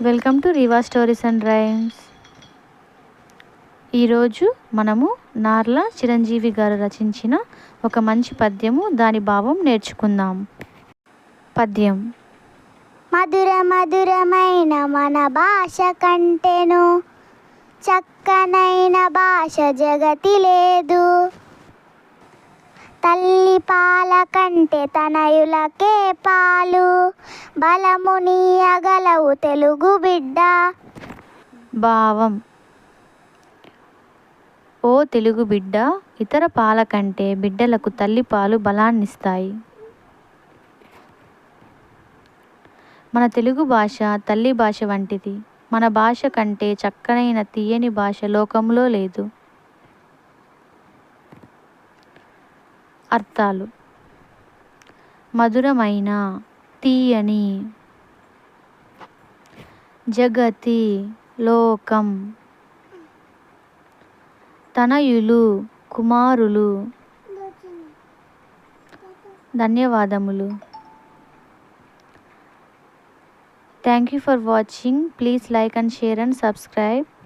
Welcome to Reeva stories and rhymes. ఈరోజు మనము నార్ల చిరంజీవి గారు రచించిన ఒక మంచి పద్యము దాని భావం నేర్చుకుందాం. పద్యం. మధుర మధురమైన మన భాష కంటెను చక్కనైన భాష జగతి లేదు. తల్లి పాల కంటే తనయులకే పాలు బలము నీయగలవు తెలుగు బిడ్డ. భావం. ఓ తెలుగు బిడ్డ ఇతర పాల కంటే బిడ్డలకు తల్లి పాలు బలాన్నిస్తాయి. మన తెలుగు భాష తల్లి భాష వంటిది. మన భాష కంటే చక్కనైన తీయని భాష లోకంలో లేదు. అర్థాలు. మధురమైన తీయని జగతి లోకం. తనయులు కుమారులు. ధన్యవాదములు. Thank you for watching please like and share and subscribe